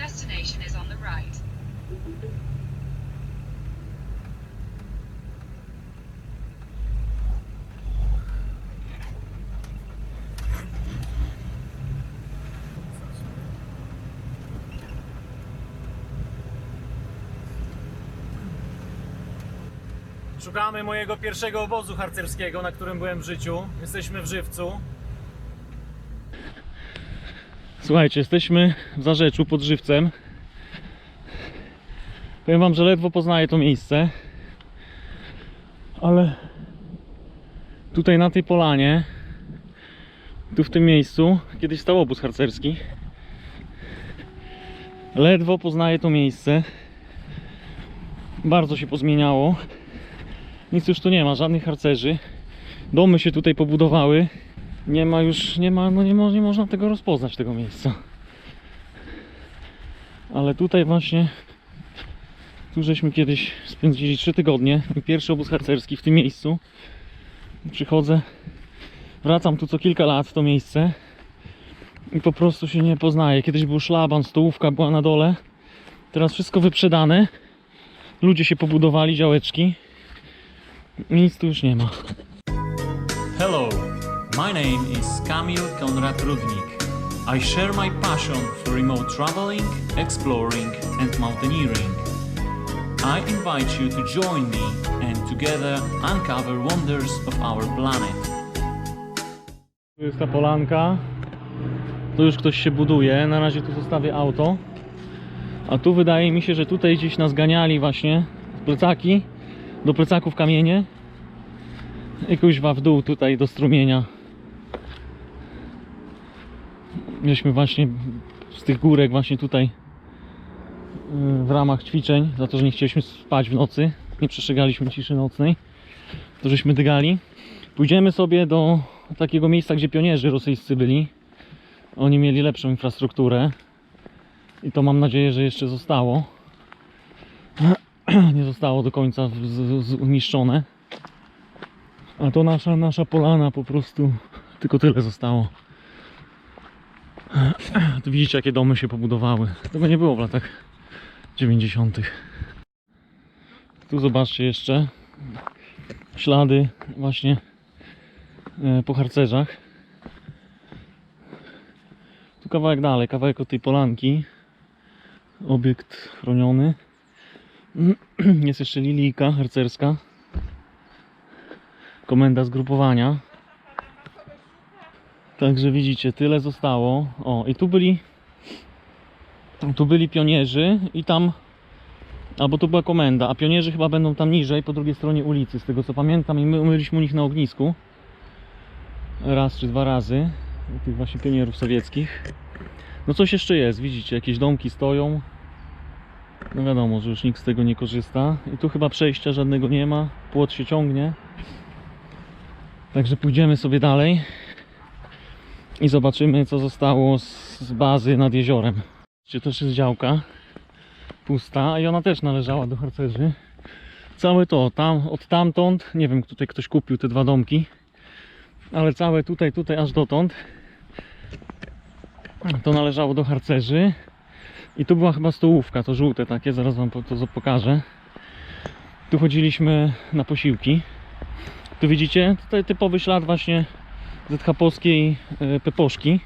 destination is on the right. Szukamy mojego pierwszego obozu harcerskiego, na którym byłem w życiu. Jesteśmy w Żywcu. Słuchajcie, jesteśmy w Zarzeczu pod Żywcem. Powiem wam, że ledwo poznaję to miejsce. Ale tutaj na tej polanie, tu w tym miejscu, kiedyś stał obóz harcerski. Ledwo poznaję to miejsce. Bardzo się pozmieniało. Nic już tu nie ma, żadnych harcerzy. Domy się tutaj pobudowały. Nie ma już, nie ma, no nie, mo, nie można tego rozpoznać, tego miejsca. Ale tutaj właśnie, tu żeśmy kiedyś spędzili 3 tygodnie. Pierwszy obóz harcerski w tym miejscu. Przychodzę, wracam tu co kilka lat w to miejsce i po prostu się nie poznaje. Kiedyś był szlaban, stołówka była na dole. Teraz wszystko wyprzedane. Ludzie się pobudowali, działeczki. Nic tu już nie ma. My name is Kamil Konrad Rudnik. I share my passion for remote traveling, exploring, and mountaineering. I invite you to join me and together uncover wonders of our planet. Tu jest ta polanka. Tu już ktoś się buduje. Na razie tu zostawię auto. A tu wydaje mi się, że tutaj gdzieś nas ganiali właśnie plecaki. Do plecaków kamienie. I kuźwa w dół tutaj do strumienia. Myśmy właśnie z tych górek właśnie tutaj yy, w ramach ćwiczeń, za to, że nie chcieliśmy spać w nocy, nie przestrzegaliśmy ciszy nocnej, to żeśmy dygali. Pójdziemy sobie do takiego miejsca, gdzie pionierzy rosyjscy byli. Oni mieli lepszą infrastrukturę i to mam nadzieję, że jeszcze zostało. Nie zostało do końca zniszczone. A to nasza, nasza polana po prostu tylko tyle zostało. Tu widzicie jakie domy się pobudowały. Tego nie było w latach 90. Tu zobaczcie jeszcze ślady właśnie e, po harcerzach. Tu kawałek dalej, kawałek od tej polanki. Obiekt chroniony. Jest jeszcze lilijka harcerska. Komenda zgrupowania. Także widzicie, tyle zostało. O, i tu byli tu byli pionierzy i tam albo to była komenda, a pionierzy chyba będą tam niżej, po drugiej stronie ulicy, z tego co pamiętam i my umyliśmy u nich na ognisku raz czy dwa razy tych właśnie pionierów sowieckich. No coś jeszcze jest, widzicie, jakieś domki stoją. No wiadomo, że już nikt z tego nie korzysta. I tu chyba przejścia żadnego nie ma. Płot się ciągnie. Także pójdziemy sobie dalej i zobaczymy co zostało z, bazy nad jeziorem. Gdzie też jest działka pusta i ona też należała do harcerzy. Całe to, tam, od tamtąd, nie wiem, tutaj ktoś kupił te dwa domki, ale całe tutaj, tutaj aż dotąd to należało do harcerzy. I tu była chyba stołówka, to żółte takie, zaraz wam to pokażę. Tu chodziliśmy na posiłki. Tu widzicie, tutaj typowy ślad właśnie ZH-polskiej e, peposzki.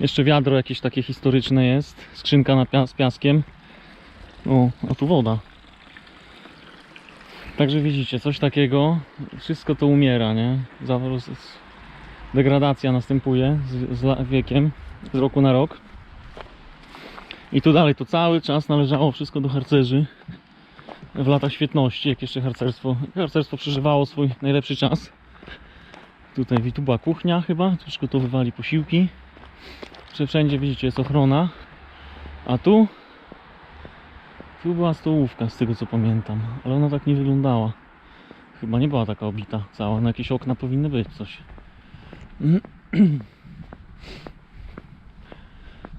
Jeszcze wiadro jakieś takie historyczne jest, skrzynka na pia- z piaskiem. O, a tu woda. Także widzicie, coś takiego, wszystko to umiera, nie? Degradacja następuje z, z wiekiem, z roku na rok. I tu dalej to cały czas należało wszystko do harcerzy w latach świetności, jak jeszcze harcerstwo, harcerstwo przeżywało swój najlepszy czas. Tutaj tu była kuchnia chyba, tu przygotowywali posiłki. Że wszędzie widzicie jest ochrona. A tu tu była stołówka z tego co pamiętam, ale ona tak nie wyglądała. Chyba nie była taka obita cała, na jakieś okna powinny być coś.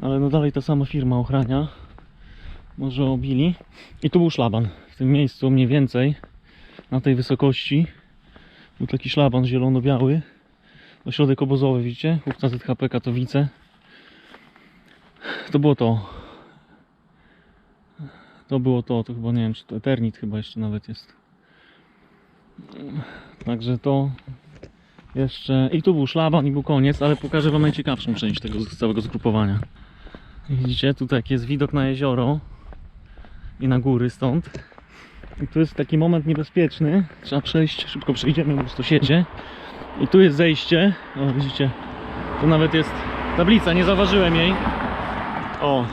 Ale no dalej ta sama firma ochrania. Może obili. I tu był szlaban. W tym miejscu mniej więcej na tej wysokości był taki szlaban zielono-biały. Ośrodek obozowy, widzicie? Chłopca ZHP Katowice. To było to. To było to, to chyba nie wiem, czy to Eternit chyba jeszcze nawet jest. Także to jeszcze. I tu był szlaban i był koniec, ale pokażę wam najciekawszą część tego całego zgrupowania. Widzicie, tutaj jest widok na jezioro i na góry stąd. I tu jest taki moment niebezpieczny. Trzeba przejść, szybko przejdziemy, bo to siedzie. I tu jest zejście. O, widzicie, tu nawet jest tablica, nie zauważyłem jej. O,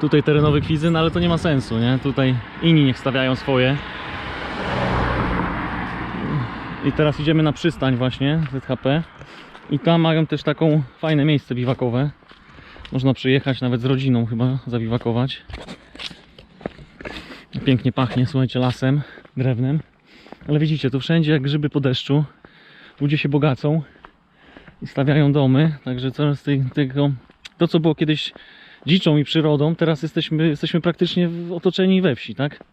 tutaj terenowy kwizyn, ale to nie ma sensu, nie? Tutaj inni niech stawiają swoje. I teraz idziemy na przystań właśnie ZHP. I tam mają też taką fajne miejsce biwakowe. Można przyjechać nawet z rodziną chyba zabiwakować. Pięknie pachnie, słuchajcie, lasem, drewnem. Ale widzicie, tu wszędzie jak grzyby po deszczu. Ludzie się bogacą i stawiają domy. Także coraz tej, tego, to co było kiedyś dziczą i przyrodą, teraz jesteśmy, jesteśmy praktycznie otoczeni we wsi, tak?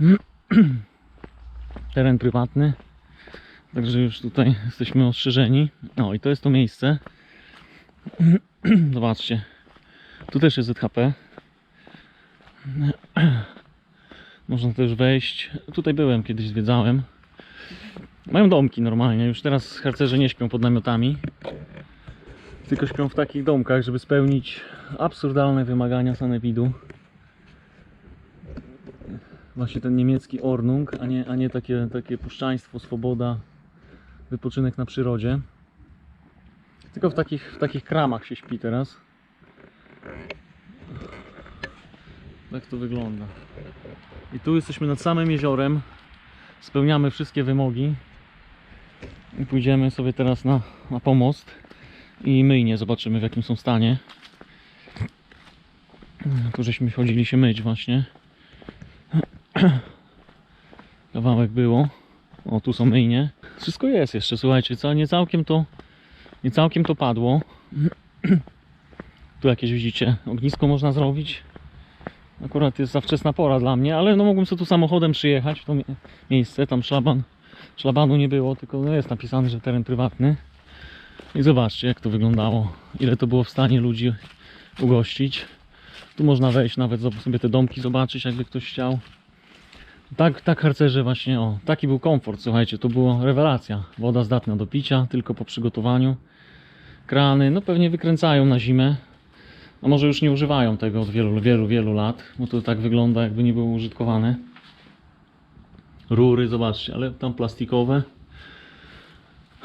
Teren prywatny. Także już tutaj jesteśmy ostrzeżeni. O, i to jest to miejsce. Zobaczcie. Tu też jest ZHP. Można też wejść. Tutaj byłem, kiedyś zwiedzałem. Mają domki normalnie. Już teraz harcerze nie śpią pod namiotami. Tylko śpią w takich domkach, żeby spełnić absurdalne wymagania sanepidu. Właśnie ten niemiecki Ordnung, a nie, a nie takie, takie puszczaństwo, swoboda, wypoczynek na przyrodzie. Tylko w takich, w takich kramach się śpi teraz. Tak to wygląda. I tu jesteśmy nad samym jeziorem. Spełniamy wszystkie wymogi. I pójdziemy sobie teraz na, na pomost i myjnie zobaczymy w jakim są stanie. Tu żeśmy chodzili się myć właśnie. Kawałek było. O, tu są myjnie. Wszystko jest jeszcze, słuchajcie, co nie całkiem to nie całkiem to padło. Tu jakieś widzicie, ognisko można zrobić. Akurat jest za wczesna pora dla mnie, ale no mogłem sobie tu samochodem przyjechać w to mie- miejsce, tam szlaban, szlabanu nie było, tylko no jest napisane, że teren prywatny. I zobaczcie jak to wyglądało, ile to było w stanie ludzi ugościć. Tu można wejść nawet sobie te domki zobaczyć, jakby ktoś chciał. Tak, tak harcerze właśnie, o, taki był komfort, słuchajcie, to była rewelacja. Woda zdatna do picia, tylko po przygotowaniu. Krany, no pewnie wykręcają na zimę, a może już nie używają tego od wielu, wielu, wielu lat, bo to tak wygląda jakby nie było użytkowane. Rury, zobaczcie, ale tam plastikowe.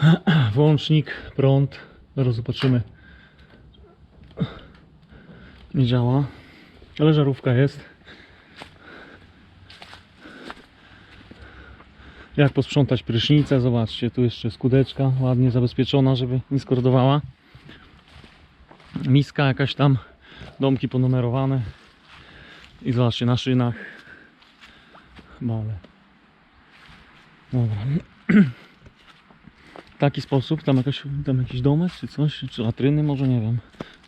Włącznik, prąd, zaraz zobaczymy. Nie działa, ale żarówka jest. Jak posprzątać prysznicę, zobaczcie, tu jeszcze skudeczka ładnie zabezpieczona, żeby nie skordowała. Miska jakaś tam, domki ponumerowane. I zobaczcie, na szynach bale. Dobra. W taki sposób, tam, jakaś, tam jakiś domek czy coś, czy latryny może, nie wiem.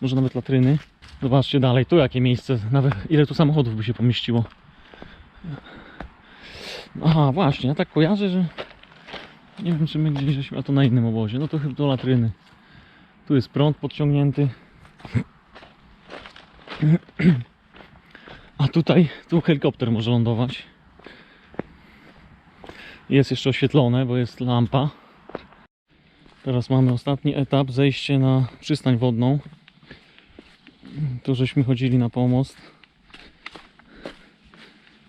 Może nawet latryny. Zobaczcie dalej, tu jakie miejsce, nawet ile tu samochodów by się pomieściło. Aha, właśnie, ja tak kojarzę, że nie wiem czy my gdzieś żeśmy, a to na innym obozie, no to chyba do latryny. Tu jest prąd podciągnięty. A tutaj, tu helikopter może lądować. Jest jeszcze oświetlone, bo jest lampa. Teraz mamy ostatni etap, zejście na przystań wodną. Tu żeśmy chodzili na pomost.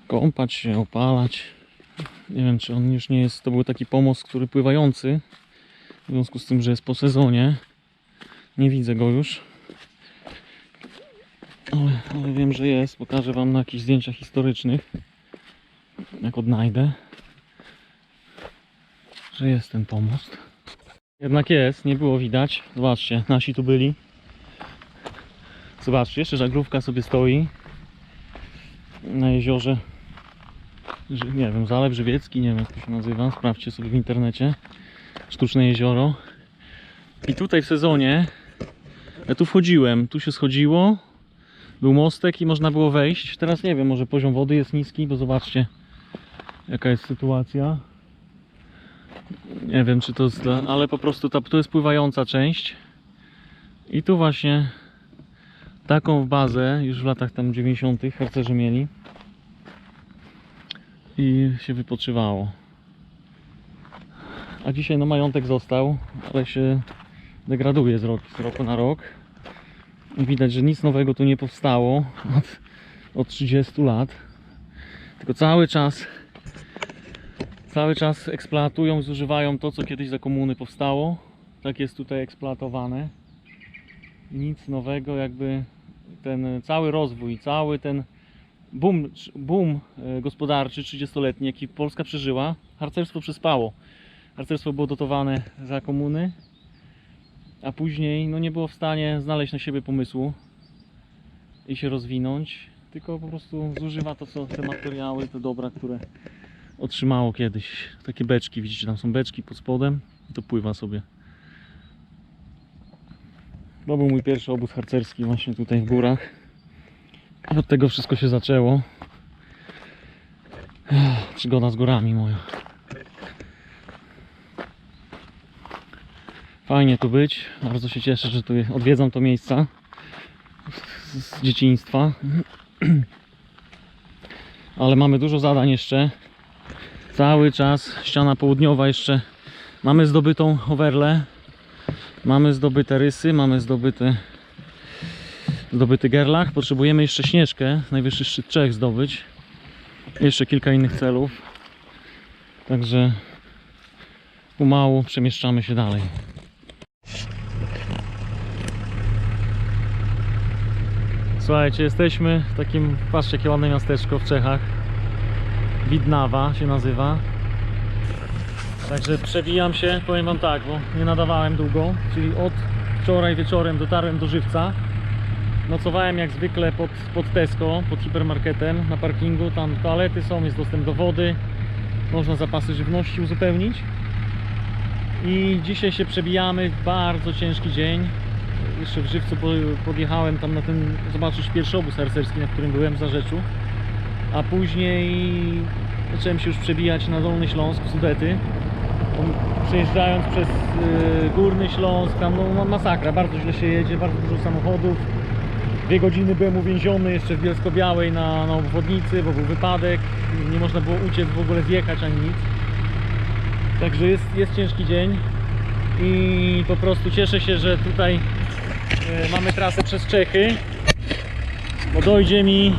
Kąpać się, opalać. Nie wiem, czy on już nie jest. To był taki pomost, który pływający. W związku z tym, że jest po sezonie. Nie widzę go już. Ale, ale wiem, że jest. Pokażę Wam na jakichś zdjęciach historycznych. Jak odnajdę. Że jest ten pomost. Jednak jest, nie było widać. Zobaczcie, nasi tu byli. Zobaczcie, jeszcze żaglówka sobie stoi. Na jeziorze. Nie wiem, Zalew Żywiecki, nie wiem jak to się nazywa. Sprawdźcie sobie w internecie. Sztuczne jezioro. I tutaj w sezonie ja tu wchodziłem, tu się schodziło. Był mostek i można było wejść. Teraz nie wiem, może poziom wody jest niski, bo zobaczcie jaka jest sytuacja. Nie wiem czy to jest, ale po prostu ta, to jest pływająca część. I tu właśnie taką bazę już w latach tam 90. harcerzy mieli. i się wypoczywało. A dzisiaj no majątek został, ale się degraduje z roku, z roku na rok. Widać, że nic nowego tu nie powstało od, od 30 lat. Tylko cały czas cały czas eksploatują, zużywają to, co kiedyś za komuny powstało. Tak jest tutaj eksploatowane. Nic nowego, jakby ten cały rozwój, cały ten boom, boom e, gospodarczy 30-letni, jaki Polska przeżyła, harcerstwo przyspało. Harcerstwo było dotowane za komuny, a później no, nie było w stanie znaleźć na siebie pomysłu i się rozwinąć, tylko po prostu zużywa to, co te materiały, te dobra, które otrzymało kiedyś. Takie beczki, widzicie, tam są beczki pod spodem, to pływa sobie. To był mój pierwszy obóz harcerski właśnie tutaj w górach. I od tego wszystko się zaczęło. Przygoda z górami moja. Fajnie tu być. Bardzo się cieszę, że tu odwiedzam to miejsca z, dzieciństwa. Ale mamy dużo zadań jeszcze. Cały czas ściana południowa jeszcze. Mamy zdobytą overlę. Mamy zdobyte rysy, mamy zdobyte zdobyty gerlach. Potrzebujemy jeszcze śnieżkę, najwyższy szczyt Czech zdobyć. Jeszcze kilka innych celów. Także pomału przemieszczamy się dalej. Słuchajcie, jesteśmy w takim, patrzcie jakie ładne miasteczko w Czechach. Widnawa się nazywa. Także przewijam się, powiem wam tak, bo nie nadawałem długo, czyli od wczoraj wieczorem dotarłem do Żywca. Nocowałem jak zwykle pod, pod Tesco, pod hipermarketem na parkingu. Tam toalety są, jest dostęp do wody. Można zapasy żywności uzupełnić. I dzisiaj się przebijamy. Bardzo ciężki dzień. Jeszcze w Żywcu po- podjechałem tam na ten, zobaczyć pierwszy obóz harcerski, na którym byłem w Zarzeczu. A później zacząłem się już przebijać na Dolny Śląsk, w Sudety. Przejeżdżając przez y, Górny Śląsk, tam no, masakra, bardzo źle się jedzie, bardzo dużo samochodów. Dwie godziny byłem uwięziony jeszcze w Bielsko-Białej na, na obwodnicy, bo był wypadek. Nie można było uciec, w ogóle zjechać ani nic. Także jest, jest ciężki dzień i po prostu cieszę się, że tutaj mamy trasę przez Czechy, bo dojdzie mi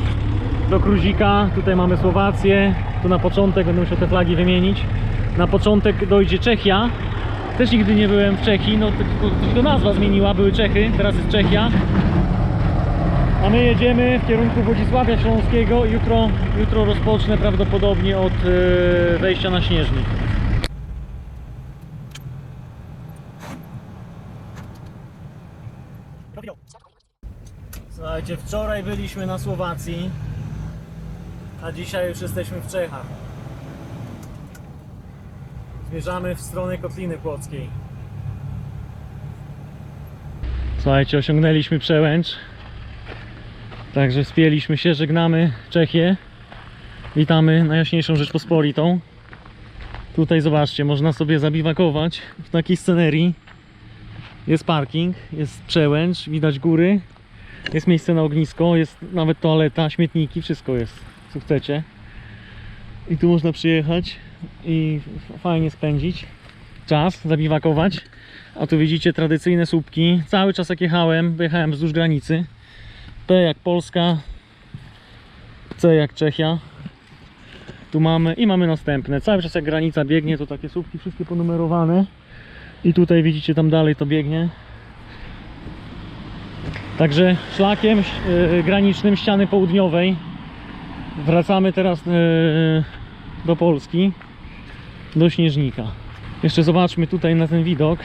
do Kruzika, tutaj mamy Słowację, tu na początek będę musiał te flagi wymienić. Na początek dojdzie Czechia, też nigdy nie byłem w Czechii, no tylko, tylko nazwa zmieniła, były Czechy, teraz jest Czechia. A my jedziemy w kierunku Włodzisławia Śląskiego. Jutro, jutro rozpocznę prawdopodobnie od e, wejścia na śnieżnik. Słuchajcie, wczoraj byliśmy na Słowacji, a dzisiaj już jesteśmy w Czechach. Zmierzamy w stronę Kotliny Płockiej. Słuchajcie, osiągnęliśmy przełęcz. Także spieliśmy się, żegnamy Czechię. Witamy Najjaśniejszą Rzeczpospolitą. Tutaj zobaczcie, można sobie zabiwakować w takiej scenerii. Jest parking, jest przełęcz, widać góry. Jest miejsce na ognisko, jest nawet toaleta, śmietniki, wszystko jest, co chcecie. I tu można przyjechać i fajnie spędzić czas, zabiwakować. A tu widzicie tradycyjne słupki. Cały czas jak jechałem, wyjechałem wzdłuż granicy. P jak Polska, C jak Czechia. Tu mamy i mamy następne. Cały czas jak granica biegnie, to takie słupki wszystkie ponumerowane. I tutaj widzicie tam dalej to biegnie. Także szlakiem e, granicznym ściany południowej wracamy teraz e, do Polski, do Śnieżnika. Jeszcze zobaczmy tutaj na ten widok,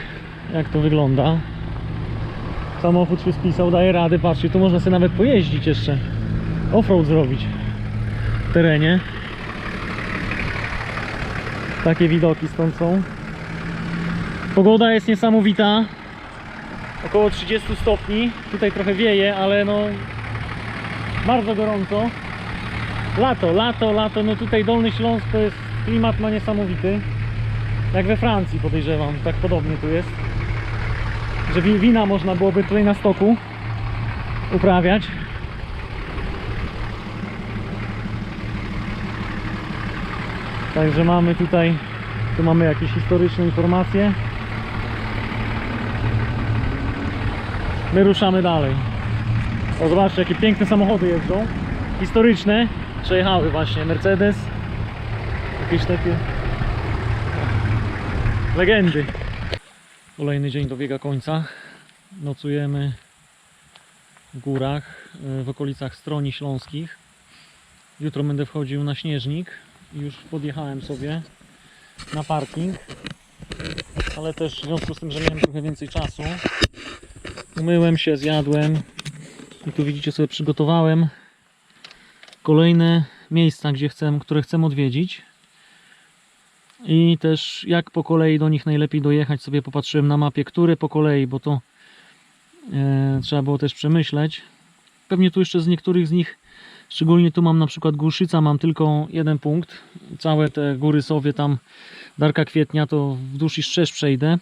jak to wygląda. Samochód się spisał, daje radę, patrzcie, tu można sobie nawet pojeździć jeszcze. Offroad zrobić w terenie. Takie widoki stąd są. Pogoda jest niesamowita. Około 30 stopni. Tutaj trochę wieje, ale no bardzo gorąco. Lato, lato, lato. No tutaj Dolny Śląsk to jest klimat ma niesamowity. Jak we Francji podejrzewam, tak podobnie tu jest że wi- wina można byłoby tutaj na stoku uprawiać. Także mamy tutaj, tu mamy jakieś historyczne informacje. My ruszamy dalej. O, zobaczcie, jakie piękne samochody jeżdżą. Historyczne. Przejechały właśnie Mercedes. Jakieś takie legendy. Kolejny dzień dobiega końca. Nocujemy w górach, w okolicach Stroni Śląskich. Jutro będę wchodził na śnieżnik. Już podjechałem sobie na parking. Ale też w związku z tym, że miałem trochę więcej czasu, umyłem się, zjadłem. I tu widzicie sobie przygotowałem kolejne miejsca, gdzie chcę, które chcę odwiedzić. I też jak po kolei do nich najlepiej dojechać, sobie popatrzyłem na mapie, które po kolei, bo to e, trzeba było też przemyśleć. Pewnie tu jeszcze z niektórych z nich, szczególnie tu mam na przykład Głuszyca, mam tylko jeden punkt. Całe te góry Sowie, tam Darka Kwietnia, to wzdłuż i wszerz przejdę.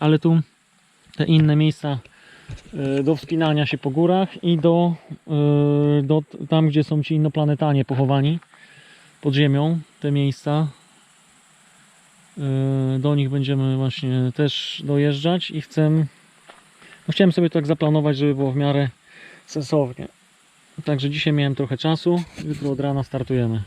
Ale tu te inne miejsca do wspinania się po górach i do, e, do tam, gdzie są ci innoplanetanie pochowani pod ziemią, te miejsca. E, Do nich będziemy właśnie też dojeżdżać i chcę. No chciałem sobie tak zaplanować, żeby było w miarę sensownie. Także dzisiaj miałem trochę czasu, jutro od rana startujemy.